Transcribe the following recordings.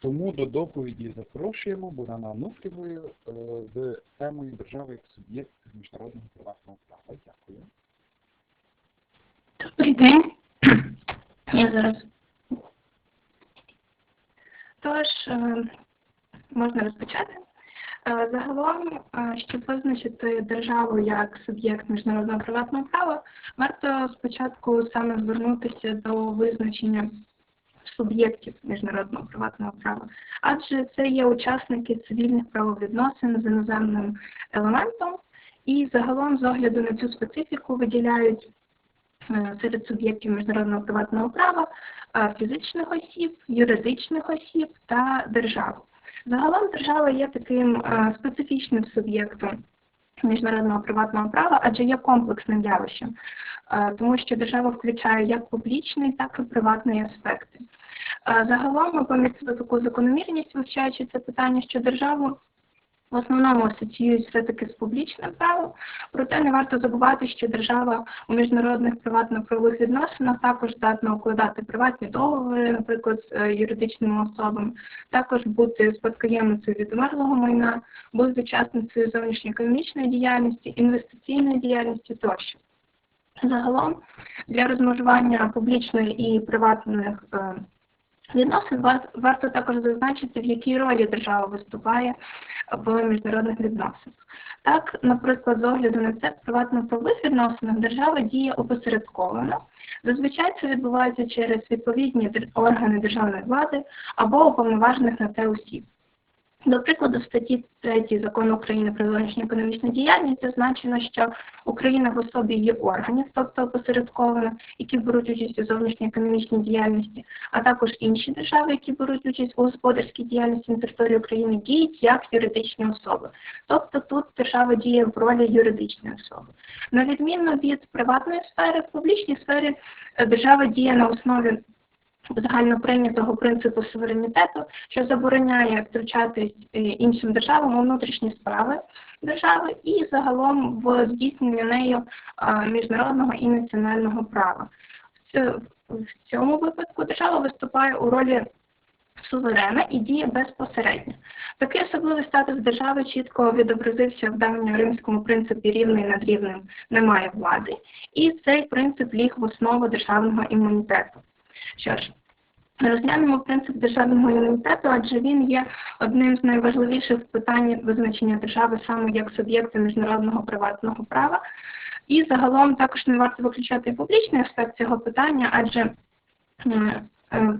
Тому до доповіді запрошуємо Богдана Ануфрівою е, з темою держави як суб'єкт міжнародного приватного права. Дякую. Добрий день. Я зараз. Тож, е, можна розпочати. Е, Загалом, щоб визначити державу як суб'єкт міжнародного приватного права, варто спочатку саме звернутися до визначення суб'єктів міжнародного приватного права, адже це є учасники цивільних правовідносин з іноземним елементом, і загалом з огляду на цю специфіку виділяють е, серед суб'єктів міжнародного приватного права е, фізичних осіб, юридичних осіб та державу. Загалом держава є таким е, специфічним суб'єктом міжнародного приватного права, адже є комплексним явищем, е, тому що держава включає як публічний, так і приватний аспекти. Е, Загалом ми помітили таку закономірність, вивчаючи це питання, що державу в основному асоціюють все-таки з публічним правом, проте не варто забувати, що держава у міжнародних приватно-правових відносинах також здатна укладати приватні договори, наприклад, з е, юридичними особами, також бути спадкоємницею від умерлого майна, бути учасницею зовнішньоекономічної діяльності, інвестиційної діяльності тощо. Загалом для розмежування публічної і приватних е, відносин вар- варто також зазначити, в якій ролі держава виступає в міжнародних відносинах. Так, наприклад, з огляду на це в приватно-правових відносинах держава діє опосередковано. Зазвичай це відбувається через відповідні органи державної влади або уповноважених на те осіб. До прикладу, в статті 3 закону України про зовнішню економічну діяльність зазначено, що Україна в особі її органів, тобто опосередковано, які беруть участь у зовнішньій економічній діяльності, а також інші держави, які беруть участь у господарській діяльності на території України, діють як юридичні особи. Тобто тут держава діє в ролі юридичної особи. На відміну від приватної сфери, в публічній сфері е, держава діє на основі загальноприйнятого принципу суверенітету, що забороняє втручатись е, іншим державам у внутрішні справи держави і загалом в здійснення нею е, міжнародного і національного права. В цьому випадку держава виступає у ролі суверена і діє безпосередньо. Такий особливий статус держави чітко відобразився в давньоримському принципі рівний над рівним немає влади, і цей принцип ліг в основу державного імунітету. Що ж, розглянемо принцип державного імунітету, адже він є одним з найважливіших питань визначення держави саме як суб'єкта міжнародного приватного права. І загалом також не варто виключати публічний аспект цього питання, адже е,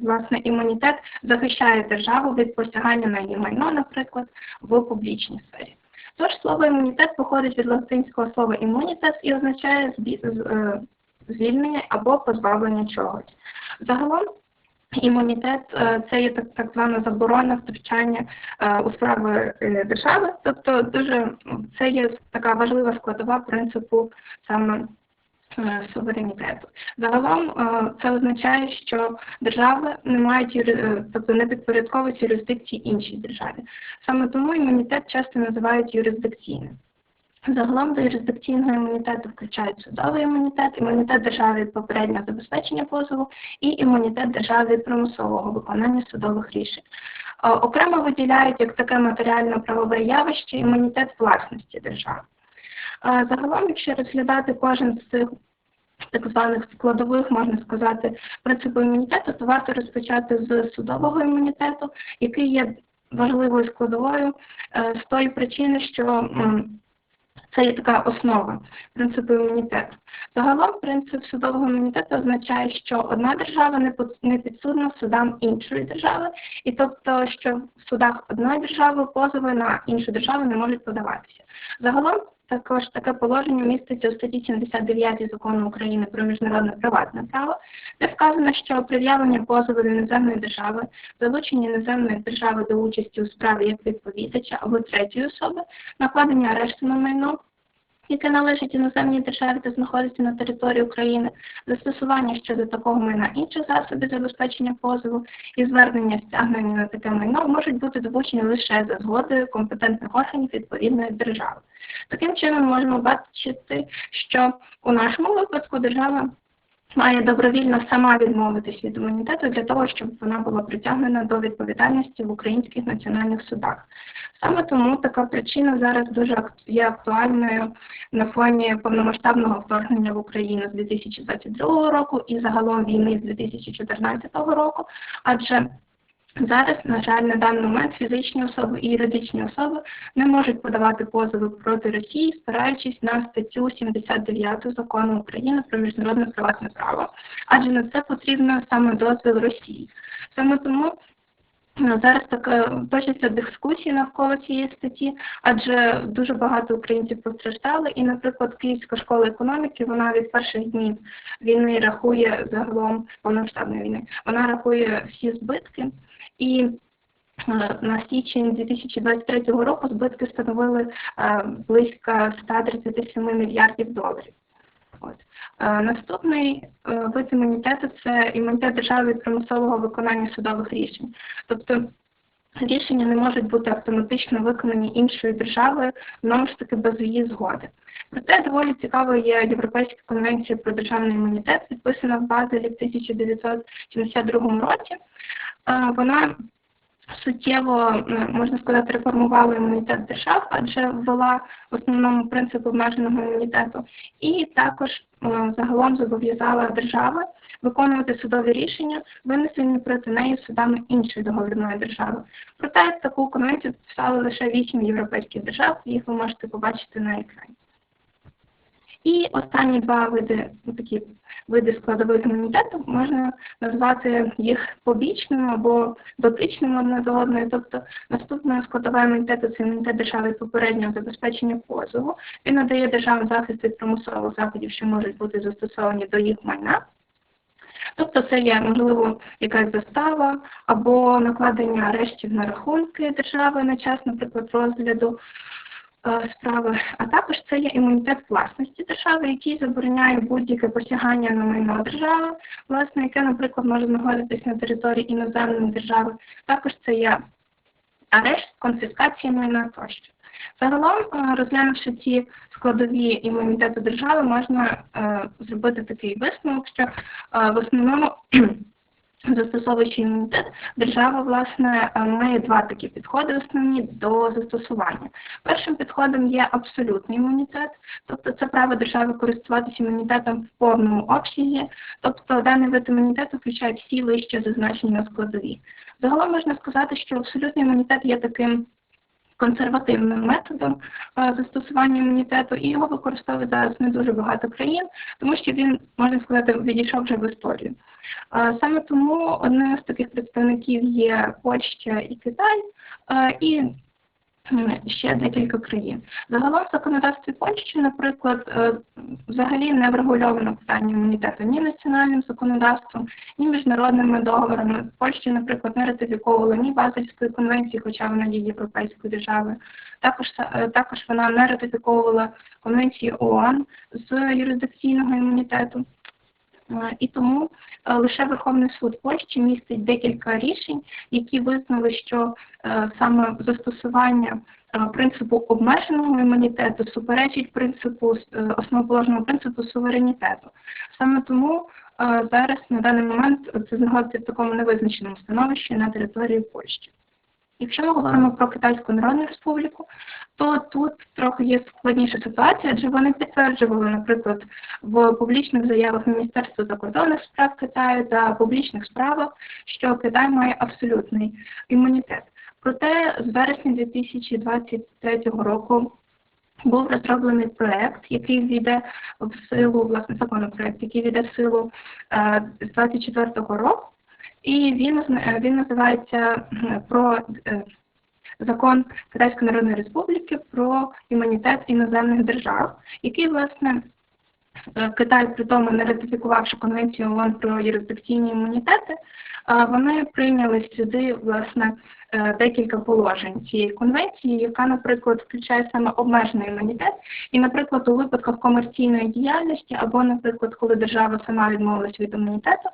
власне імунітет захищає державу від посягання на її майно, наприклад, в публічній сфері. Тож слово імунітет походить від латинського слова імунітет і означає звільнення або позбавлення чогось. Загалом імунітет е, це є так, так звана заборона втручання е, у справи е, держави, тобто дуже це є така важлива складова принципу саме суверенітету. Загалом це означає, що держави не мають тобто не підпорядковують юрисдикції іншій державі. Саме тому імунітет часто називають юрисдикційним. Загалом до юрисдикційного імунітету включають судовий імунітет, імунітет держави попереднього забезпечення позову і імунітет держави примусового виконання судових рішень. Е, Окремо виділяють як таке матеріально-правове явище імунітет власності держави. Е, Загалом, якщо розглядати кожен з цих так званих складових, можна сказати, принципу імунітету, то варто розпочати з судового імунітету, який є важливою складовою е, з тої причини, що це є така основа принципу імунітету. Загалом принцип судового імунітету означає, що одна держава не під- не підсудна судам іншої держави, і тобто, що в судах одної держави позови на іншу державу не можуть подаватися. Загалом також таке положення міститься у статті 79 закону України про міжнародне приватне право, де вказано, що пред'явлення позову до іноземної держави, залучення іноземної держави до участі у справі як відповідача або третьої особи, накладення арешту на майно, яке належить іноземній державі та знаходиться на території України, застосування щодо такого майна інших засобів забезпечення позову і звернення стягнення на таке майно можуть бути допущені лише за згодою компетентних органів відповідної держави. Таким чином можемо бачити, що у нашому випадку держава має добровільно сама відмовитись від імунітету для того, щоб вона була притягнена до відповідальності в українських національних судах. Саме тому така причина зараз дуже є актуальною на фоні повномасштабного вторгнення в Україну з 2022 року і загалом війни з 2014 року, адже Зараз, на жаль, на даний момент фізичні особи і юридичні особи не можуть подавати позови проти Росії, спираючись на статтю 79 закону України про міжнародне приватне право, адже на це потрібно саме дозвіл Росії. Саме тому е, зараз така точаться дискусії навколо цієї статті, адже дуже багато українців постраждали, і, наприклад, Київська школа економіки вона від перших днів війни рахує загалом повномасштабної війни. Вона рахує всі збитки. І е, на січень 2023 року збитки становили е, близько 137 мільярдів доларів. От. Е, Наступний вид імунітету це імунітет держави від примусового виконання судових рішень. Тобто рішення не можуть бути автоматично виконані іншою державою, знову ж таки без її згоди. Проте доволі цікавою є Європейська конвенція про державний імунітет, підписана в Базелі в 1972 році. Е, Вона суттєво, е, можна сказати, реформувала імунітет держав, адже ввела в основному принцип обмеженого імунітету, і також е, загалом зобов'язала держави виконувати судові рішення, винесені проти неї судами іншої договірної держави. Проте таку конвенцію підписали лише вісім європейських держав, їх ви можете побачити на екрані. І останні два види, ну, такі види складових імунітету, можна назвати їх побічними або дотичними одне до одної. Тобто наступною складовою імунітету це імунітет держави попереднього забезпечення позову. Він надає державам захист від примусових заходів, що можуть бути застосовані до їх майна. Тобто це є, можливо, якась застава або накладення арештів на рахунки держави на час, наприклад, розгляду справи, а також це є імунітет власності держави, який забороняє будь-яке посягання на майно держави, власне, яке, наприклад, може знаходитись на території іноземної держави. Також це є арешт, конфіскація майна тощо. Загалом, е, розглянувши ці складові імунітету держави, можна е, зробити такий висновок, що е, в основному застосовуючи імунітет, держава власне е, має два такі підходи основні до застосування. Першим підходом є абсолютний імунітет, тобто це право держави користуватися імунітетом в повному обсязі, тобто даний вид імунітету включає всі вище зазначені на складові. Загалом можна сказати, що абсолютний імунітет є таким консервативним методом е, застосування імунітету, і його використовують зараз не дуже багато країн, тому що він, можна сказати, відійшов вже в історію. Е, Саме тому одним з таких представників є Польща і Китай, е, і ще декілька країн. Загалом в законодавстві Польщі, наприклад, е, взагалі не врегульовано питання імунітету ні національним законодавством, ні міжнародними договорами. В Польщі, наприклад, не ратифіковувала ні Базельської конвенції, хоча вона є європейською державою. Також е, також вона не ратифіковувала конвенції ООН з юрисдикційного імунітету. Е, І тому е, лише Верховний суд Польщі містить декілька рішень, які визнали, що е, саме застосування принципу обмеженого імунітету суперечить принципу основоположному принципу суверенітету. Саме тому зараз на даний момент це знаходиться в такому невизначеному становищі на території Польщі. Якщо ми говоримо про Китайську Народну Республіку, то тут трохи є складніша ситуація, адже вони підтверджували, наприклад, в публічних заявах Міністерства закордонних справ Китаю та публічних справах, що Китай має абсолютний імунітет. Проте з вересня 2023 року був розроблений проект, який війде в силу, власне, законопроект, який війде в силу е, з 24-го року, і він, зна- він називається е, про е, закон Китайської Народної Республіки про імунітет іноземних держав, який, власне, е, Китай, при тому не ратифікувавши конвенцію ООН про юрисдикційні імунітети, е, вони прийняли сюди, власне, е, декілька положень цієї конвенції, яка, наприклад, включає саме обмежений імунітет, і, наприклад, у випадках комерційної діяльності, або, наприклад, коли держава сама відмовилась від імунітету,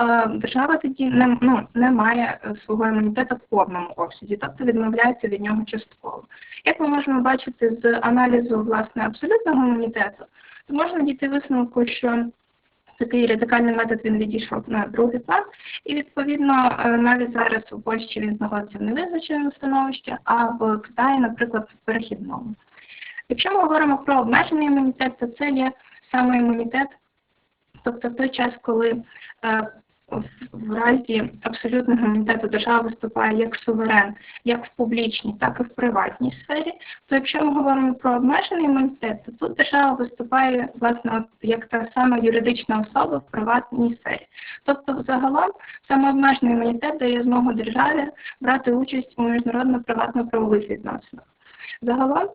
е, держава тоді не, ну, не має е, свого імунітету в повному обсязі, тобто відмовляється від нього частково. Як ми можемо бачити з аналізу власне абсолютного імунітету, то можна дійти висновку, що такий радикальний метод він відійшов на другий план, і відповідно е, навіть зараз у Польщі він знаходиться в невизначеному становищі, а в Китаї, наприклад, в перехідному. Якщо ми говоримо про обмежений імунітет, то це є саме імунітет, тобто в той час, коли е, в- разі абсолютного імунітету держава виступає як суверен, як в публічній, так і в приватній сфері, то якщо ми говоримо про обмежений імунітет, то тут держава виступає власне як та сама юридична особа в приватній сфері. Тобто, загалом саме обмежений імунітет дає змогу державі брати участь у міжнародно-приватно-правових відносинах. Загалом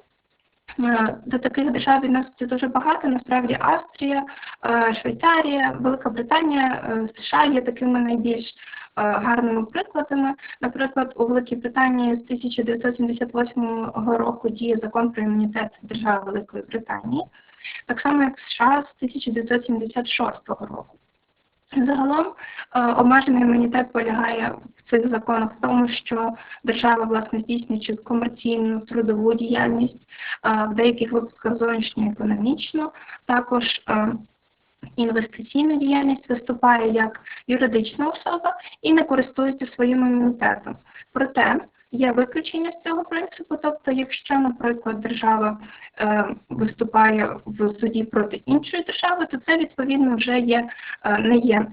до таких держав відноситься дуже багато. Насправді Австрія, е, Швейцарія, Велика Британія, е, США є такими найбільш е, гарними прикладами. Наприклад, у Великій Британії з 1978 року діє закон про імунітет держави Великої Британії, так само як США з 1976 року. Загалом е, обмежений імунітет полягає в цих законах в тому, що держава власне здійснюючи комерційну трудову діяльність, е, в деяких випадках зовнішньоекономічну, також е, інвестиційну діяльність виступає як юридична особа і не користується своїм імунітетом. Проте є виключення з цього принципу, тобто, якщо, наприклад, держава виступає в суді проти іншої держави, то це відповідно вже є не є.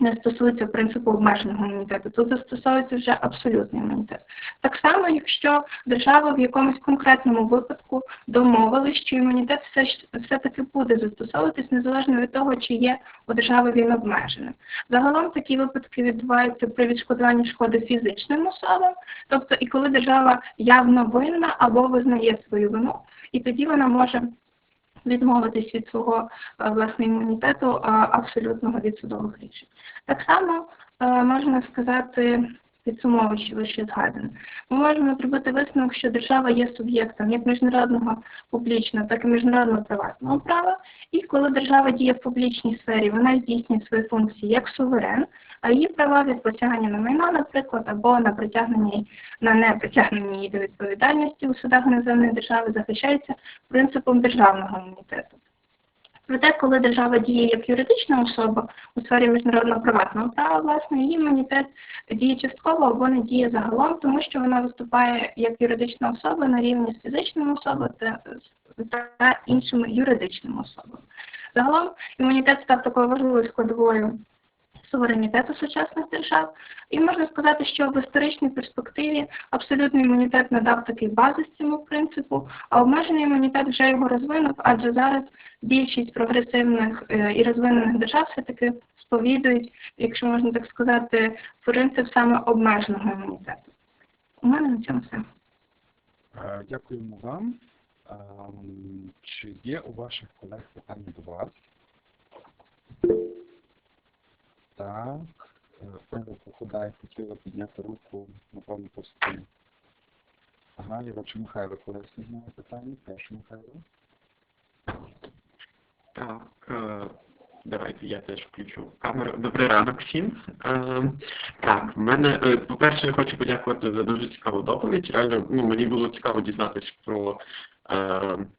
Не стосується принципу обмеженого імунітету, тут застосовується вже абсолютний імунітет. Так само, якщо держава в якомусь конкретному випадку домовилась, що імунітет все все-таки буде застосовуватись незалежно від того, чи є у держави він обмеженим. Загалом такі випадки відбуваються при відшкодуванні шкоди фізичним особам, тобто і коли держава явно винна або визнає свою вину, і тоді вона може відмовитись від свого власного власне імунітету е, абсолютного від судових рішень. Так само е, можна сказати, підсумовуючи вище згадане, ми можемо зробити висновок, що держава є суб'єктом як міжнародного публічного, так і міжнародного приватного права, і коли держава діє в публічній сфері, вона здійснює свої функції як суверен, а її права від посягання на майно, наприклад, або на притягнення на непритягнення її до відповідальності у судах іноземної держави захищаються принципом державного імунітету. Проте, коли держава діє як юридична особа у сфері міжнародного приватного права, власне, її імунітет діє частково або не діє загалом, тому що вона виступає як юридична особа на рівні з фізичними особами та, та іншими юридичними особами. Загалом імунітет став такою важливою складовою суверенітету сучасних держав. І можна сказати, що в історичній перспективі абсолютний імунітет надав такий базис цьому принципу, а обмежений імунітет вже його розвинув, адже зараз більшість прогресивних е, і розвинених держав все-таки сповідують, якщо можна так сказати, принцип саме обмеженого імунітету. У мене на цьому все. Е, Дякуємо вам. Ем, Чи є у ваших колег питання до вас? Так. Е, Ольга Походай хотіла підняти руку, напевно, по стіні. Ага, бачу Михайло колись знімає питання. Перше Михайло. Так, е, давайте я теж включу камеру. Добрий ранок всім. Е, так, в мене, по-перше, я хочу подякувати за дуже цікаву доповідь. Реально, ну, мені було цікаво дізнатися про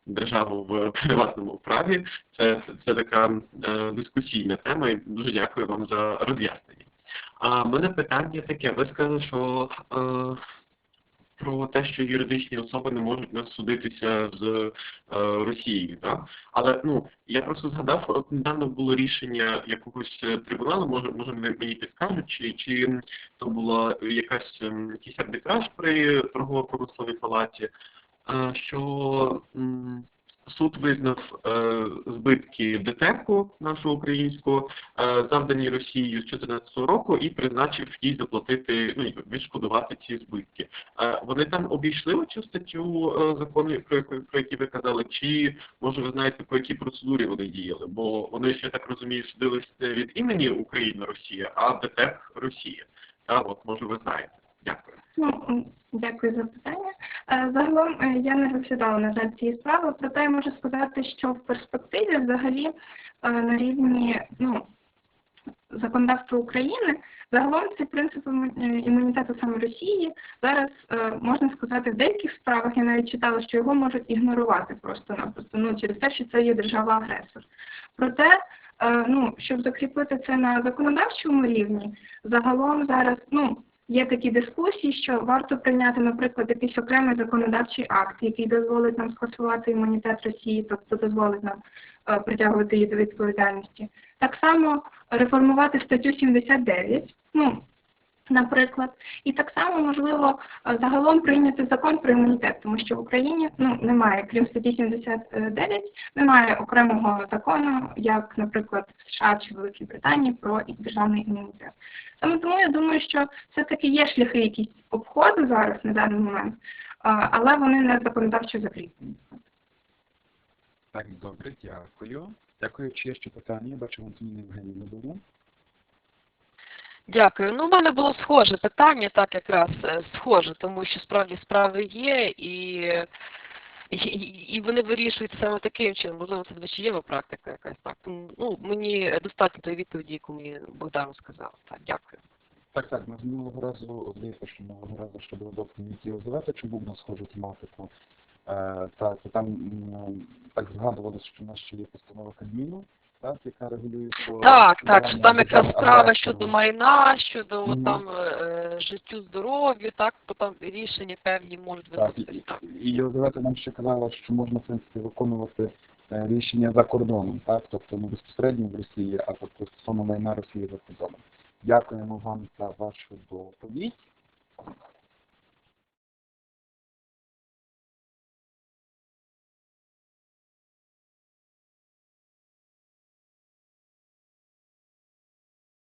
державу в приватному праві. Це, це, така е, дискусійна тема, і дуже дякую вам за роз'яснення. А в мене питання таке. Ви сказали, що е, про те, що юридичні особи не можуть нас судитися з е, Росією, так? Але ну я просто згадав, от недавно було рішення якогось е, трибуналу, може, може мені підскажуть, чи, чи то була якась ем, якийсь арбітраж при торгово-промисловій палаті, е, що суд визнав е, збитки ДТЕКу нашу українську, е, завдані Росією з 2014 року, і призначив їй заплатити, ну відшкодувати ці збитки. Е, Вони там обійшли цю статтю е, закону, про яку про які ви казали, чи може ви знаєте по якій процедурі вони діяли? Бо вони ще так розумію, судились не від імені Україна Росія, а ДТЕК Росія. Та от може ви знаєте. Дякую. Ну, дякую за питання. Е, Загалом е, я не розглядала, на жаль, цієї справи, проте я можу сказати, що в перспективі взагалі е, на рівні ну, законодавства України загалом цей принцип е, імунітету саме Росії зараз можна сказати в деяких справах я навіть читала, що його можуть ігнорувати просто-напросто ну, через те, що це є держава-агресор. Проте ну, щоб закріпити це на законодавчому рівні, загалом зараз, ну, є такі дискусії, що варто прийняти, наприклад, якийсь окремий законодавчий акт, який дозволить нам скасувати імунітет Росії, тобто дозволить нам е, притягувати її до відповідальності. Так само реформувати статтю 79, ну, наприклад, і так само можливо е, загалом прийняти закон про імунітет, тому що в Україні ну немає, крім статті 79, немає окремого закону, як, наприклад, в США чи Великій Британії про державний імунітет. Саме тому я думаю, що все-таки є шляхи якісь обходу зараз на даний момент, але вони не законодавчо закріплені. Так, добре, дякую. Дякую. Чи є ще питання? Бачу, Антоніна Євгенівна було. Дякую. Ну, у мене було схоже питання, так якраз е, схоже, тому що справді справи є і, і, вони вирішуються саме таким чином. Можливо, це двічієва практика якась так. Ну, мені достатньо тої відповіді, яку мені Богдан сказав. Так, дякую. Так, так, ми з минулого разу, здається, що минулого разу ще було доповіді Єлизавети, чи був на схожу тематику. Е, так, там так згадувалося, що в нас ще є постанова Кабміну, так, яка регулює Так, так, що там якраз справа щодо майна, щодо Мгм. там е, життю, здоров'ю, так, то там рішення певні можуть виноситися. Так. і Єлизавета нам ще казала, що можна, в принципі, виконувати е, рішення за кордоном, так, тобто не безпосередньо в Росії, а тобто стосовно майна Росії за кордоном. Дякуємо вам за вашу доповідь.